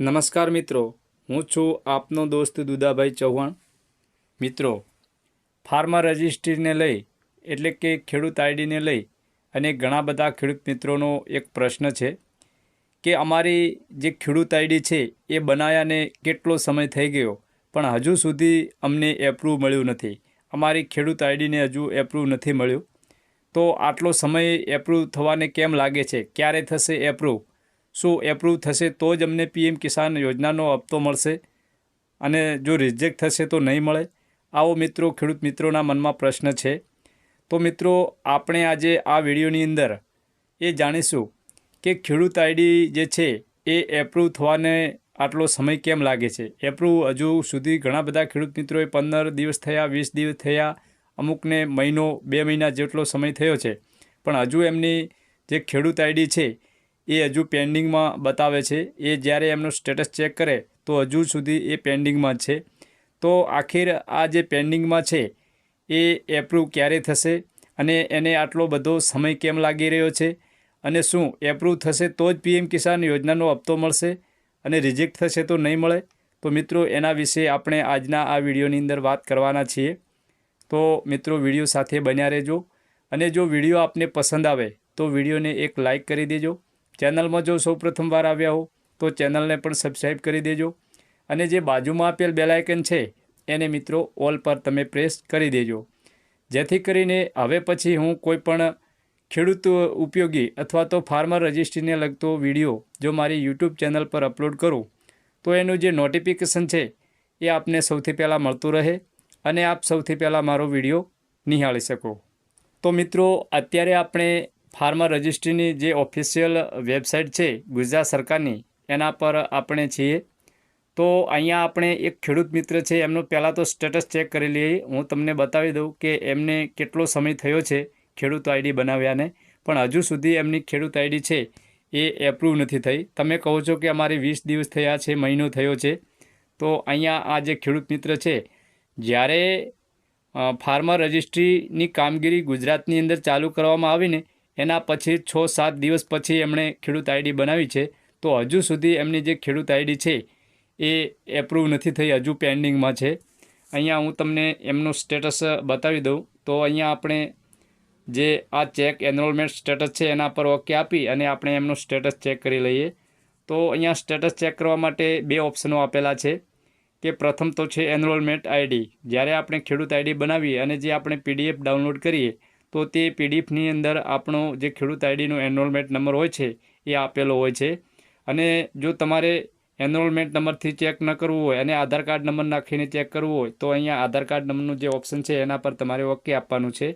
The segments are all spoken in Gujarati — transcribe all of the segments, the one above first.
નમસ્કાર મિત્રો, હું છું આપનો દોસ્ત દુદાભાઈ ચૌહાણ. મિત્રો ફાર્મર રજિસ્ટ્રીને લઈ, એટલે કે ખેડૂત આઈડીને લઈ અને ઘણા બધા ખેડૂત મિત્રોનો એક પ્રશ્ન છે કે અમારી જે ખેડૂત આઈડી છે એ બનાવ્યાને કેટલો સમય થઈ ગયો? પણ હજુ સુધી અમને એપ્રુવ મળ્યું નથી. અમારી ખેડૂત આઈડીને હજુ એપ્રુવ નથી મળ્યું. તો આટલો સમય એપ્રુવ થવાને કેમ લાગે છે? ક્યારે થશે એપ્રુવ શું એપ્રૂવ થશે તો જ અમને પીએમ કિસાન યોજનાનો હપ્તો મળશે. અને જો રિજેક્ટ થશે તો નહીં મળે. આવો મિત્રો, ખેડૂત મિત્રોના મનમાં પ્રશ્ન છે. તો મિત્રો, આપણે આજે આ વિડીયોની અંદર એ જાણીશું કે ખેડૂત આઈડી જે છે એ એપ્રૂવ થવાને આટલો સમય કેમ લાગે છે? એપ્રુવ હજુ સુધી ઘણા બધા ખેડૂત મિત્રોએ પંદર દિવસ થયા, વીસ દિવસ થયા, અમુકને મહિનો, બે મહિના જેટલો સમય થયો છે. પણ હજુ એમની જે ખેડૂત આઈડી છે એ હજુ પેન્ડિંગમાં બતાવે છે. એ જ્યારે એમનો સ્ટેટસ ચેક કરે, તો હજુ સુધી એ પેન્ડિંગમાં છે. તો આખિર આ જે પેન્ડિંગમાં છે, એ એપ્રૂવ ક્યારે થશે અને એને આટલો બધો સમય કેમ લાગી રહ્યો છે અને શું એપ્રૂવ થશે તો જ પીએમ કિસાન યોજનાનો હપ્તો મળશે અને રિજેક્ટ થશે તો નહીં મળે? તો મિત્રો, એના વિશે આપણે આજના આ વિડીયોની અંદર વાત કરવાના છીએ. તો મિત્રો, વીડિયો સાથે બન્યા રહેજો અને જો વીડિયો આપને પસંદ આવે, તો વિડીયોને એક લાઇક કરી દેજો. ચેનલમાં જો સૌ પ્રથમવાર આવ્યા હો, તો ચેનલને પણ સબસ્ક્રાઈબ કરી દેજો. અને જે બાજુમાં આપેલ બેલાયકન છે, એને મિત્રો ઓલ પર તમે પ્રેસ કરી દેજો. જેથી કરીને હવે પછી હું કોઈપણ ખેડૂત ઉપયોગી અથવા તો ફાર્મર રજિસ્ટ્રીને લગતો વીડિયો જો મારી યુટ્યુબ ચેનલ પર અપલોડ કરું, તો એનું જે નોટિફિકેશન છે, એ આપને સૌથી પહેલાં મળતું રહે અને આપ સૌથી પહેલાં મારો વીડિયો નિહાળી શકો. તો મિત્રો, અત્યારે આપણે ફાર્મર રજિસ્ટ્રીની જે ઓફિશિયલ વેબસાઇટ છે ગુજરાત સરકારની, એના પર આપણે છીએ. તો અહીંયા આપણે એક ખેડૂત મિત્ર છે, એમનો પહેલાં તો સ્ટેટસ ચેક કરી લઈએ. હું તમને બતાવી દઉં કે એમને કેટલો સમય થયો છે ખેડૂત આઈડી બનાવ્યાને. પણ હજુ સુધી એમની ખેડૂત આઈડી છે એ એપ્રુવ નથી થઈ. તમે કહો છો કે અમારે વીસ દિવસ થયા છે, મહિનો થયો છે. તો અહીંયા આ જે ખેડૂત મિત્ર છે, જ્યારે ફાર્મર રજિસ્ટ્રીની કામગીરી ગુજરાતની અંદર ચાલુ કરવામાં આવીને એના પછી છ, સાત દિવસ પછી એમણે ખેડૂત આઈડી બનાવી છે. તો હજુ સુધી એમની જે ખેડૂત આઈડી છે, એ એપ્રૂવ નથી થઈ, હજુ પેન્ડિંગમાં છે. અહીંયા હું તમને એમનું સ્ટેટસ બતાવી દઉં. તો અહીંયા આપણે જે આ ચેક એનરોલમેન્ટ સ્ટેટસ છે, એના પર ઓકે આપી અને આપણે એમનું સ્ટેટસ ચેક કરી લઈએ. તો અહીંયા સ્ટેટસ ચેક કરવા માટે બે ઓપ્શનો આપેલા છે. કે પ્રથમ તો છે એનરોલમેન્ટ આઈડી. જ્યારે આપણે ખેડૂત આઈડી બનાવીએ અને જે આપણે પીડીએફ ડાઉનલોડ કરીએ તો તે પીડીએફની અંદર આપણો જે ખેડૂત આઈડીનો એનરોલમેન્ટ નંબર હોય છે, એ આપેલો હોય છે. અને જો તમારે એનરોલમેન્ટ નંબરથી ચેક ન કરવું હોય અને આધાર કાર્ડ નંબર નાખીને ચેક કરવું હોય, તો અહીંયા આધાર કાર્ડ નંબરનું જે ઓપ્શન છે, એના પર તમારે ઓકે આપવાનું છે.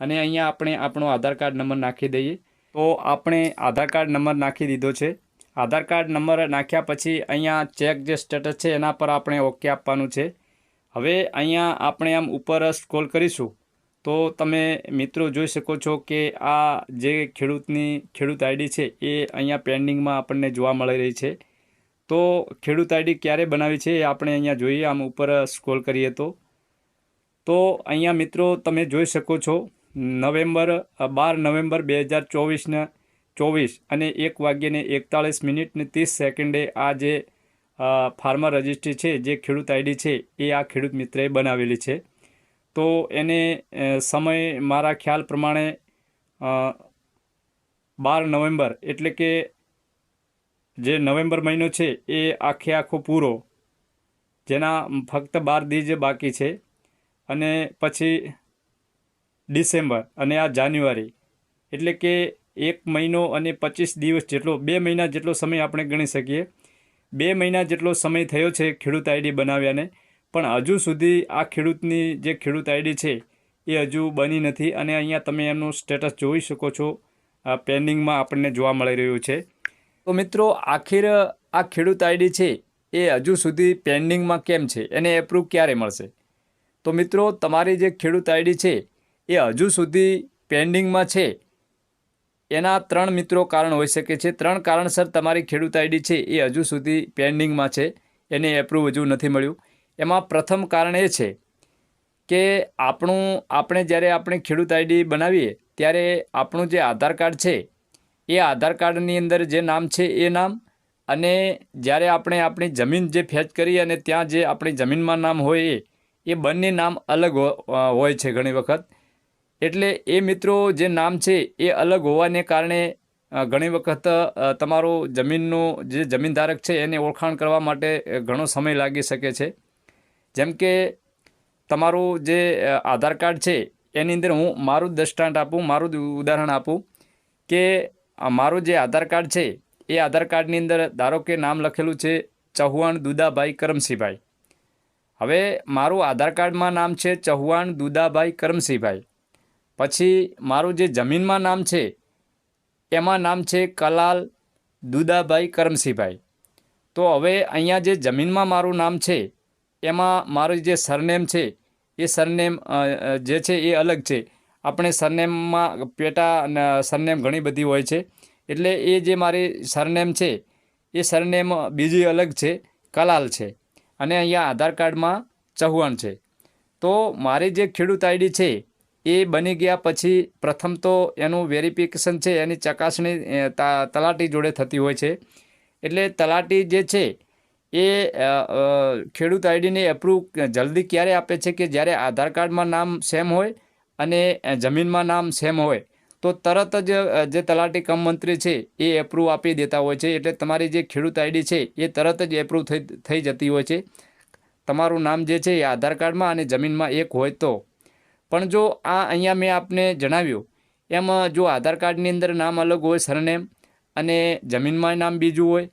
અને અહીંયા આપણે આપણો આધાર કાર્ડ નંબર નાખી દઈએ. તો આપણે આધાર કાર્ડ નંબર નાખી દીધો છે. આધાર કાર્ડ નંબર નાખ્યા પછી અહીંયા ચેક જે સ્ટેટસ છે, એના પર આપણે ઓકે આપવાનું છે. હવે અહીંયા આપણે આમ ઉપર સ્ક્રોલ કરીશું. તો તમે મિત્રો જોઈ શકો છો કે આ જે ખેડૂતની, ખેડૂત આઈડી છે એ અહીંયા પેન્ડિંગમાં આપણને જોવા મળી રહી છે. તો ખેડૂત આઈડી ક્યારે બનાવી છે એ આપણે અહીંયા જોઈએ. આમ ઉપર સ્ક્રોલ કરીએ તો. તો અહીંયા મિત્રો તમે જોઈ શકો છો, નવેમ્બર, બાર નવેમ્બર બે હજાર ચોવીસના ચોવીસ અને એક વાગ્યે એકતાળીસ મિનિટને ત્રીસ સેકન્ડે આ જે ફાર્મર રજિસ્ટ્રી છે, જે ખેડૂત આઈડી છે એ આ ખેડૂત મિત્રએ બનાવેલી છે. તો એને સમય મારા ખ્યાલ પ્રમાણે બાર નવેમ્બર એટલે કે જે નવેમ્બર મહિનો છે એ આખે આખો પૂરો. જેના ફક્ત બાર દી જ બાકી છે. અને પછી ડિસેમ્બર અને આ જાન્યુઆરી એટલે કે એક મહિનો અને પચીસ દિવસ જેટલો, બે મહિના જેટલો સમય આપણે ગણી શકીએ. બે મહિના જેટલો સમય થયો છે ખેડૂત આઈડી બનાવ્યાને. પણ હજુ સુધી આ ખેડૂતની જે ખેડૂત આઈડી છે, એ હજુ બની નથી અને અહીંયા તમે એમનું સ્ટેટસ જોઈ શકો છો. પેન્ડિંગમાં આપણને જોવા મળી રહ્યું છે. તો મિત્રો, આખિર આ ખેડૂત આઈડી છે, એ હજુ સુધી પેન્ડિંગમાં કેમ છે એને એપ્રૂવ ક્યારે મળશે? તો મિત્રો, તમારી જે ખેડૂત આઈડી છે, એ હજુ સુધી પેન્ડિંગમાં છે. એના ત્રણ મિત્રો કારણ હોઈ શકે છે. ત્રણ કારણસર તમારી ખેડૂત આઈડી છે, એ હજુ સુધી પેન્ડિંગમાં છે એને એપ્રૂવ હજુ નથી મળ્યું. એમાં પ્રથમ કારણ એ છે કે આપણું, આપણે જ્યારે આપણે ખેડૂત આઈડી બનાવીએ, ત્યારે આપણું જે આધાર કાર્ડ છે, એ આધાર કાર્ડની અંદર જે નામ છે એ નામ અને જ્યારે આપણે આપણી જમીન જે ફેચ કરી અને ત્યાં જે આપણી જમીનમાં નામ હોય એ એ બંને નામ અલગ હોય છે ઘણી વખત. એટલે એ મિત્રો જે નામ છે એ અલગ હોવાને કારણે ઘણી વખત તમારો જમીનનું જે જમીનધારક છે એને ઓળખાણ કરવા માટે ઘણો સમય લાગી શકે છે. જેમ કે તમારું જે આધાર કાર્ડ છે, એની અંદર હું મારું જ દૃષ્ટાંત આપું, મારું ઉદાહરણ આપું કે મારું જે આધાર કાર્ડ છે, એ આધાર કાર્ડની અંદર ધારો કે નામ લખેલું છે, ચૌહાણ દુદાભાઈ કરમસિંહભાઈ હવે મારું આધાર કાર્ડમાં નામ છે, ચૌહાણ દુદાભાઈ કરમસિંહભાઈ પછી મારું જે જમીનમાં નામ છે, એમાં નામ છે, કલાલ દુદાભાઈ કરમસિંહભાઈ તો હવે અહીંયા જે જમીનમાં મારું નામ છે એમાં મારું જે સરનેમ છે, એ સરનેમ જે છે એ અલગ છે. આપણે સરનેમમાં પેટા સરનેમ ઘણી બધી હોય છે. એટલે એ જે મારી સરનેમ છે, એ સરનેમ બીજી અલગ છે, કલાલ છે. અને અહીંયા આધાર કાર્ડમાં ચૌહાણ છે. તો મારી જે ખેડૂત આઈડી છે, એ બની ગયા પછી પ્રથમ તો એનું વેરિફિકેશન છે, એની ચકાસણી તલાટી જોડે થતી હોય છે. એટલે તલાટી જે છે એ ખેડૂત આઈડીને એપ્રૂવ જલ્દી ક્યારે આપે છે કે જ્યારે આધાર કાર્ડમાં નામ સેમ હોય અને જમીનમાં નામ સેમ હોય, તો તરત જ જે તલાટી કમ મંત્રી છે એ એપ્રૂવ આપી દેતા હોય છે. એટલે તમારી જે ખેડૂત આઈડી છે એ તરત જ એપ્રૂવ થઈ થઈ જતી હોય છે. તમારું નામ જે છે એ આધાર કાર્ડમાં અને જમીનમાં એક હોય તો. પણ જો આ અહીંયા મેં આપને જણાવ્યું, એમ, જો આધાર કાર્ડની અંદર નામ અલગ હોય, સરનેમ અને જમીનમાં નામ બીજું હોય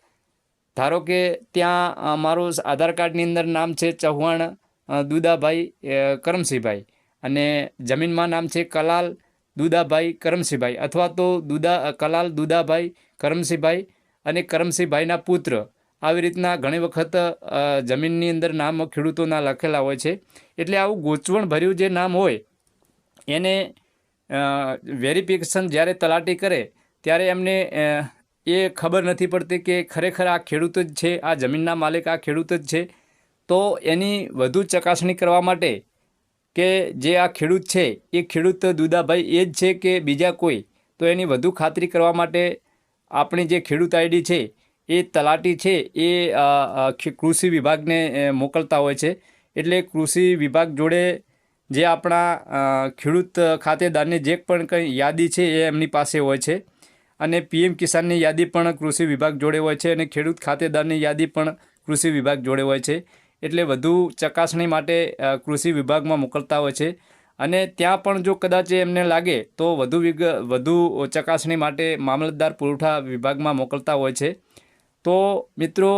ધારો કે ત્યાં મારું આધાર કાર્ડની અંદર નામ છે ચૌહાણ દુદાભાઈ કરમસિંહભાઈ. અને જમીનમાં નામ છે કલાલ દુદાભાઈ કરમસિંહભાઈ. અથવા તો દુદા કલાલ દુદાભાઈ કરમસિંહભાઈ અને કરમસિંહભાઈના પુત્ર. આવી રીતના ઘણી વખત જમીનની અંદર નામ ખેડૂતોના લખેલા હોય છે. એટલે આવું ગૂંચવણભર્યું જે નામ હોય, એને વેરિફિકેશન જ્યારે તલાટી કરે, ત્યારે એમને એ ખબર નથી પડતી કે ખરેખર આ ખેડૂત જ છે, આ જમીનના માલિક, આ ખેડૂત જ છે. તો એની વધુ ચકાસણી કરવા માટે કે જે આ ખેડૂત છે, એ ખેડૂત દુદાભાઈ એ જ છે કે બીજા કોઈ? તો એની વધુ ખાતરી કરવા માટે આપણી જે ખેડૂત આઈડી છે, એ તલાટી છે, એ કૃષિ વિભાગને મોકલતા હોય છે. એટલે કૃષિ વિભાગ જોડે જે આપણા ખેડૂત ખાતેદારની જે પણ કંઈ યાદી છે, એ એમની પાસે હોય છે. અને પીએમ કિસાનની યાદી પણ કૃષિ વિભાગ જોડે હોય છે અને ખેડૂત ખાતેદારની યાદી પણ કૃષિ વિભાગ જોડે હોય છે. એટલે વધુ ચકાસણી માટે કૃષિ વિભાગમાં મોકલતા હોય છે. અને ત્યાં પણ જો કદાચ એમને લાગે, તો વધુ વિગ, વધુ ચકાસણી માટે મામલતદાર પુરવઠા વિભાગમાં મોકલતા હોય છે. તો મિત્રો,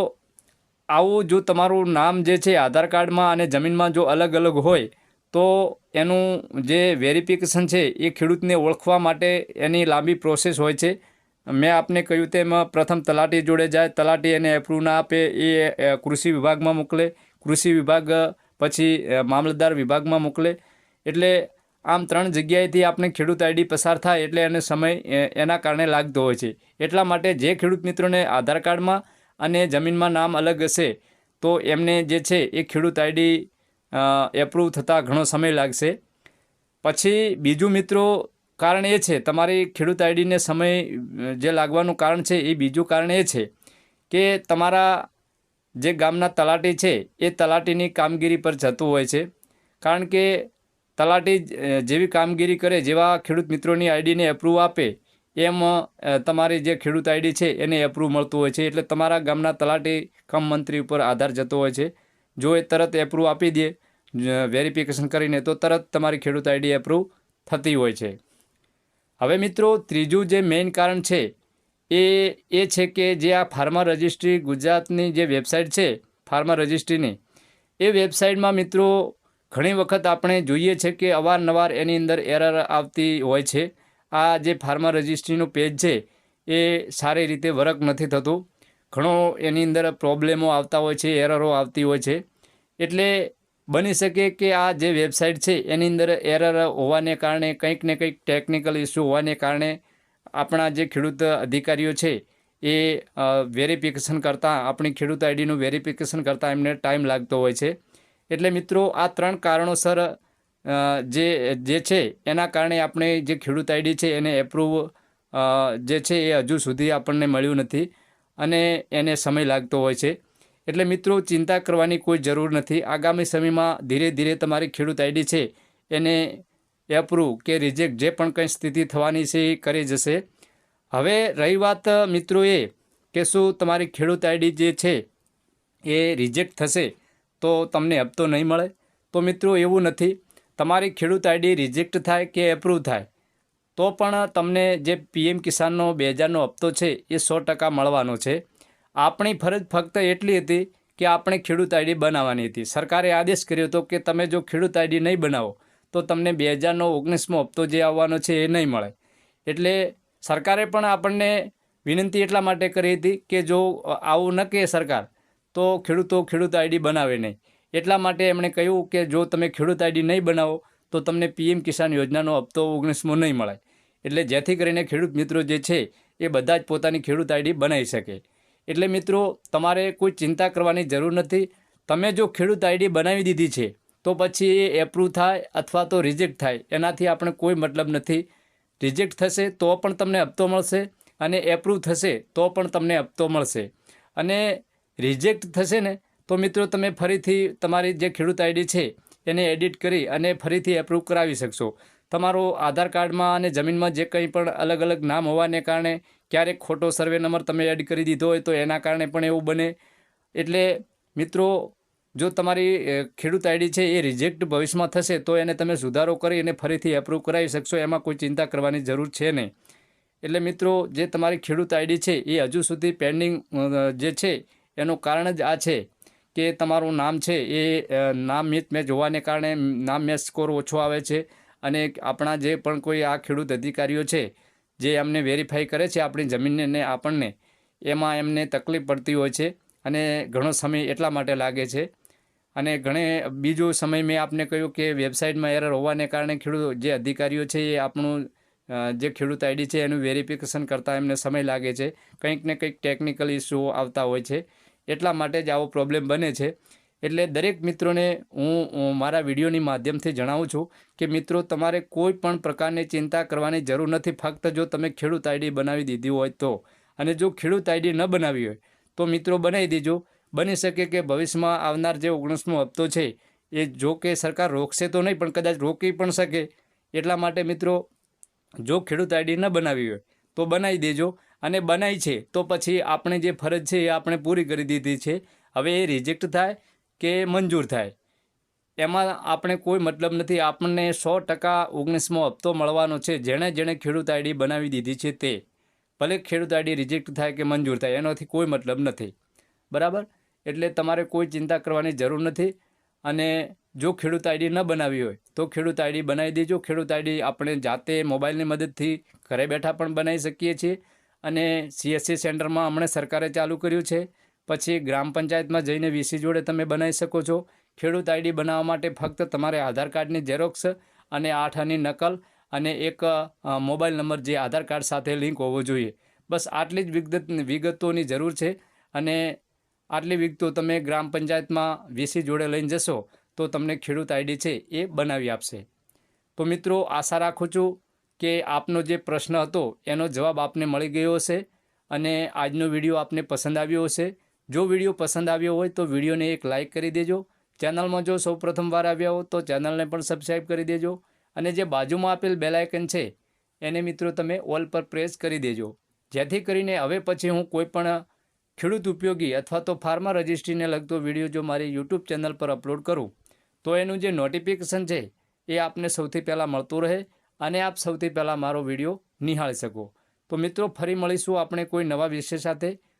આવું જો તમારું નામ જે છે, આધાર કાર્ડમાં અને જમીનમાં જો અલગ અલગ હોય તો એનું જે વેરિફિકેશન છે, એ ખેડૂતને ઓળખવા માટે એની લાંબી પ્રોસેસ હોય છે. મેં આપને કહ્યું તેમ પ્રથમ તલાટી જોડે જાય, તલાટી એને એપ્રૂવ ના આપે, એ કૃષિ વિભાગમાં મોકલે. કૃષિ વિભાગ પછી મામલતદાર વિભાગમાં મોકલે. એટલે આમ ત્રણ જગ્યાએથી આપણે ખેડૂત આઈડી પસાર થાય એટલે એને સમય એના કારણે લાગતો હોય છે. એટલા માટે જે ખેડૂત મિત્રોને આધાર કાર્ડમાં અને જમીનમાં નામ અલગ હશે, તો એમને જે છે, એ ખેડૂત આઈડી એપ્રૂવ થતાં ઘણો સમય લાગશે. પછી બીજું મિત્રો કારણ એ છે, તમારી ખેડૂત આઈડીને સમય જે લાગવાનું કારણ છે એ બીજું કારણ એ છે કે તમારા જે ગામના તલાટી છે એ તલાટીની કામગીરી પર જતું હોય છે. કારણ કે તલાટી જેવી કામગીરી કરે, જેવા ખેડૂત મિત્રોની આઈડીને એપ્રૂવ આપે, એમ તમારી જે ખેડૂત આઈડી છે એને એપ્રૂવ મળતું હોય છે. એટલે તમારા ગામના તલાટી કમ મંત્રી ઉપર આધાર જતો હોય છે. જો એ તરત એપ્રૂવ આપી દે વેરિફિકેશન કરીને, તો તરત તમારી ખેડૂત આઈડી એપ્રૂવ થતી હોય છે. હવે મિત્રો, ત્રીજું જે મેઇન કારણ છે, એ એ છે કે જે આ ફાર્મા રજિસ્ટ્રી ગુજરાતની જે વેબસાઇટ છે ફાર્મા રજિસ્ટ્રીની એ વેબસાઇટમાં મિત્રો, ઘણી વખત આપણે જોઈએ છે કે અવારનવાર એની અંદર એરર આવતી હોય છે. આ જે ફાર્મા રજિસ્ટ્રીનું પેજ છે, એ સારી રીતે વર્ક નથી થતું. ઘણો એની અંદર પ્રોબ્લેમો આવતા હોય છે, એરરો આવતી હોય છે. એટલે બની શકે કે આ જે વેબસાઇટ છે, એની અંદર એરર હોવાને કારણે, કંઈક ને કંઈક ટેકનિકલ ઇસ્યુ હોવાને કારણે આપણા જે ખેડૂત અધિકારીઓ છે, એ વેરિફિકેશન કરતાં, આપણી ખેડૂત આઈડીનું વેરિફિકેશન કરતાં એમને ટાઈમ લાગતો હોય છે. એટલે મિત્રો, આ ત્રણ કારણોસર જે જે છે, એના કારણે આપણે જે ખેડૂત આઈડી છે, એને એપ્રૂવ જે છે, એ હજુ સુધી આપણને મળ્યું નથી. અને એને સમય લાગતો હોય છે. એટલે મિત્રો, ચિંતા કરવાની કોઈ જરૂર નથી. આગામી સમયમાં ધીરે ધીરે તમારી ખેડૂત આઈડી છે, એને એપ્રુવ કે રિજેક્ટ જે પણ કંઈ સ્થિતિ થવાની છે એ કરી જશે. હવે રહી વાત મિત્રો એ કે શું તમારી ખેડૂત આઈડી જે છે એ રિજેક્ટ થશે તો તમને હપ્તો નહીં મળે? તો મિત્રો એવું નથી. તમારી ખેડૂત આઈડી રિજેક્ટ થાય કે એપ્રુવ થાય? તો પણ તમને જે પીએમ કિસાનનો બે હજારનો હપ્તો છે, એ સો ટકા મળવાનો છે. આપણી ફરજ ફક્ત એટલી હતી કે આપણે ખેડૂત આઈડી બનાવવાની હતી. સરકારે આદેશ કર્યો હતો કે તમે જો ખેડૂત આઈડી નહીં બનાવો, તો તમને બે હજારનો ઓગણીસમો હપ્તો જે આવવાનો છે એ નહીં મળે. એટલે સરકારે પણ આપણને વિનંતી એટલા માટે કરી હતી કે જો આવું ન કહે સરકાર, તો ખેડૂતો ખેડૂત આઈડી બનાવે નહીં. એટલા માટે એમણે કહ્યું કે જો તમે ખેડૂત આઈડી નહીં બનાવો, તો તમને પીએમ કિસાન યોજનાનો હપ્તો ઓગણીસમો નહીં મળે. એટલે જેથી કરીને ખેડૂત મિત્રો જે છે, એ બધા જ પોતાની ખેડૂત આઈડી બનાવી શકે. એટલે મિત્રો, તમારે કોઈ ચિંતા કરવાની જરૂર નથી. તમે જો ખેડૂત આઈડી બનાવી દીધી છે, તો પછી એ એપ્રુવ થાય અથવા તો રિજેક્ટ થાય. એનાથી આપણે કોઈ મતલબ નથી. રિજેક્ટ થશે તો પણ તમને હપ્તો મળશે અને એપ્રુવ થશે તો પણ તમને હપ્તો મળશે. અને રિજેક્ટ થશે ને, તો મિત્રો તમે ફરીથી તમારી જે ખેડૂત આઈડી છે, એને એડિટ કરી અને ફરીથી એપ્રુવ કરાવી શકશો. તમારો આધાર કાર્ડમાં અને જમીનમાં જે કંઈ પણ અલગ અલગ નામ હોવાને કારણે ક્યારેક ખોટો સર્વે નંબર તમે એડ કરી દીધો હોય તો એના કારણે પણ એવું બને. એટલે મિત્રો, જો તમારી ખેડૂત આઈડી છે એ રિજેક્ટ ભવિષ્યમાં થશે તો એને તમે સુધારો કરી અને ફરીથી એપ્રૂવ કરાવી શકશો, એમાં કોઈ ચિંતા કરવાની જરૂર છે નહીં. એટલે મિત્રો, જે તમારી ખેડૂત આઈડી છે એ હજુ સુધી પેન્ડિંગ જે છે એનું કારણ જ આ છે કે તમારું નામ છે એ નામ મિત મેચ હોવાને કારણે નામ મેચ સ્કોર ઓછો આવે છે. અને આપણા જે પણ કોઈ આ ખેડૂત અધિકારીઓ છે, જે એમને વેરીફાઈ કરે છે આપણી જમીનને ને આપણને, એમાં એમને તકલીફ પડતી હોય છે અને ઘણો સમય એટલા માટે લાગે છે. અને ઘણે, બીજો સમય મેં આપને કહ્યું કે વેબસાઇટમાં એરર હોવાને કારણે ખેડૂત, જે અધિકારીઓ છે એ આપણું જે ખેડૂત આઈડી છે એનું વેરિફિકેશન કરતાં એમને સમય લાગે છે. કંઈક ને કંઈક ટેકનિકલ ઇસ્યુ આવતા હોય છે. એટલા માટે જ આવો પ્રોબ્લેમ બને છે. એટલે દરેક મિત્રોને હું મારા વિડીયોની માધ્યમથી જણાવું છું કે મિત્રો, તમારે કોઈ પણ પ્રકારની ચિંતા કરવાની જરૂર નથી. ફક્ત જો તમે ખેડૂત આઈડી બનાવી દીધી હોય તો. અને જો ખેડૂત આઈડી ન બનાવી હોય, તો મિત્રો બનાવી દેજો. બની શકે કે ભવિષ્યમાં આવનાર જે ઓગણીસમો હપ્તો છે, એ જો કે સરકાર રોકશે તો નહીં, પણ કદાચ રોકી પણ શકે. એટલા માટે મિત્રો, જો ખેડૂત આઈડી ન બનાવી હોય, તો બનાવી દેજો. અને બનાવી છે, તો પછી આપણે જે ફરજ છે, એ આપણે પૂરી કરી દીધી છે. હવે એ રિજેક્ટ થાય કે મંજૂર થાય. એમાં આપણે કોઈ મતલબ નથી. આપણને સો ટકા ઓગણીસમો હપ્તો મળવાનો છે. જેણે જેણે ખેડૂત આઈડી બનાવી દીધી છે તે. ભલે ખેડૂત આઈડી રિજેક્ટ થાય કે મંજૂર થાય, એનાથી કોઈ મતલબ નથી. બરાબર? એટલે તમારે કોઈ ચિંતા કરવાની જરૂર નથી. અને જો ખેડૂત આઈડી ન બનાવી હોય, તો ખેડૂત આઈડી બનાવી દેજો. ખેડૂત આઈડી આપણે જાતે મોબાઈલની મદદથી ઘરે બેઠા પણ બનાવી શકીએ છીએ. અને સીએસસી સેન્ટરમાં હમણાં સરકારે ચાલુ કર્યું છે. પછી ગ્રામ પંચાયતમાં જઈને વીસી જોડે તમે બનાવી શકો છો. ખેડૂત આઈડી બનાવવા માટે ફક્ત તમારે આધાર કાર્ડની ઝેરોક્સ અને આઠ આની નકલ અને એક મોબાઈલ નંબર જે આધાર કાર્ડ સાથે લિંક હોવો જોઈએ. બસ આટલી જ વિગત, વિગતોની જરૂર છે અને આટલી વિગતો તમે ગ્રામ પંચાયતમાં વીસી જોડે લઈને જશો તો તમને ખેડૂત આઈડી છે એ બનાવી આપશે. તો મિત્રો, આશા રાખું છું કે આપનો જે પ્રશ્ન હતો એનો જવાબ આપને મળી ગયો હશે અને આજનો વીડિયો આપને પસંદ આવ્યો હશે. જો વીડિયો પસંદ આવ્યો હોય તો વિડીયોને એક લાઇક કરી દેજો. ચેનલમાં જો સૌ પ્રથમવાર આવ્યા હો તો ચેનલને પણ સબસ્ક્રાઈબ કરી દેજો. અને જે બાજુમાં આપેલ બેલાયકન છે, એને મિત્રો તમે ઓલ પર પ્રેસ કરી દેજો. જેથી કરીને હવે પછી હું કોઈપણ ખેડૂત ઉપયોગી અથવા તો ફાર્મા રજિસ્ટ્રીને લગતો વીડિયો જો મારી યુટ્યુબ ચેનલ પર અપલોડ કરું, તો એનું જે નોટિફિકેશન છે, એ આપને સૌથી પહેલાં મળતું રહે અને આપ સૌથી પહેલાં મારો વીડિયો નિહાળી શકો. તો મિત્રો, ફરી મળીશું આપણે કોઈ નવા વિષય સાથે.